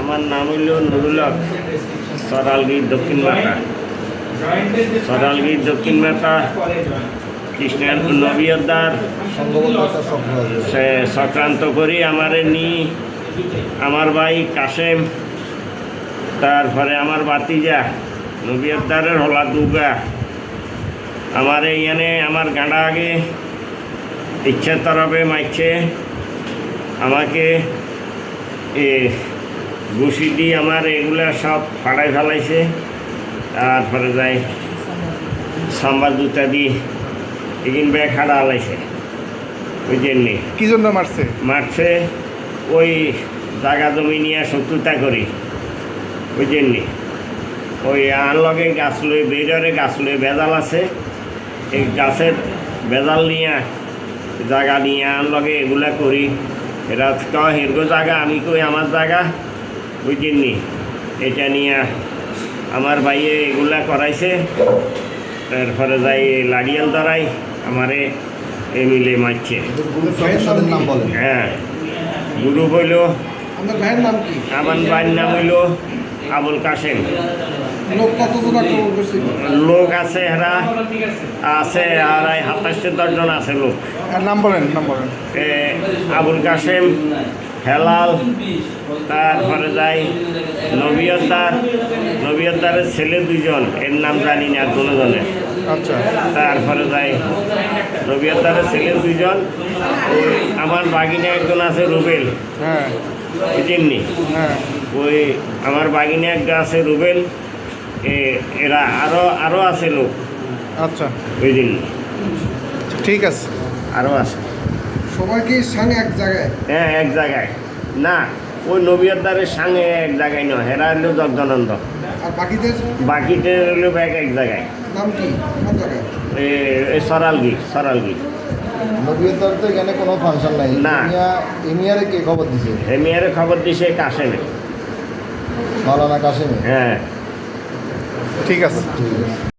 আমার নাম হইল নুরুল হক, সরালগির দক্ষিণ মাতা সরালগির দক্ষিণ মাতা কৃষ্ণের নবীয়দার সংক্রান্ত করি আমারে নি আমার ভাই কাশেম তারপরে আমার বাতিজা নবীয়দারের হলা দুর্গা আমার এইখানে আমার গাঁডা আগে ইচ্ছা তরফে মাইছে। আমাকে এ ঘুষি দিয়ে আমার এগুলা সব ফাড়াই ফেলাইছে। তারপরে যাই সাম্বার জুতা দিয়ে এগিন ব্যাগ হাড়া হালাইছে বুঝেননি কি জন্য মারছে? মারছে ওই জায়গা জমি নিয়ে শত্রুতা করি। বুঝেননি ওই আনলগে গাছ লই বেররে গাছ লই বেজাল আছে। এই গাছের বেজাল নিয়ে জায়গা নিয়ে আনলগে এগুলা করি। এরা কয় হেরগো জায়গা আমি কই আমার জায়গা বুঝেননি। এটা নিয়ে আমার ভাইয়ে এগুলা করাইছে। তারপরে যাই লাড়িয়াল ধরাই আমারে এ মিলে মারছে হ্যাঁ গুরু হইল। আপনার ভাইয়ের নাম আমার ভাইয়ের নাম হইল আবুল কাসেম লোক আছে এরা আছে আর এই সাতাশটি দশজন আছে লোক। নাম বলেন নাম বলেন। এ, আবুল কাসেম হেলাল তার তারপরে যাই। নবীয়তার নবীয়দ্দারের ছেলে দুজন এর নাম জানি না কোনো জনের আচ্ছা। তারপরে যাই। নবীয়দ্দারের ছেলে দুজন ওই আমার বাগিনা একজন আছে রুবেল। হ্যাঁ। বুঝেননি হ্যাঁ। ওই আমার বাগিনী একটা আছে রুবেল এ এরা আরও আরও আছে লোক। আচ্ছা। বুঝলেন ঠিক আছে। আরও আছে। সবাই কি সঙ্গে এক জায়গায়। হ্যাঁ এক জায়গায়। না ওই নবীয়দ্দারের সঙ্গে এক জায়গায় নয় হেরা হলো জগদানন্দ। আর বাকিদের? বাকিতে হলো ব্যাগ এক জায়গায়। নাম কি? কোন জায়গায়? এ সরালগি সরালগি। নবীয়তার তো এখানে কোনো ফাংশন নাই। না। ইমিয়ারে কে খবর দিছে? হেমিয়ারে খবর দিছে কাশেমে। মাওলানা কাসেমে হ্যাঁ। ঠিক আছে। ঠিক আছে।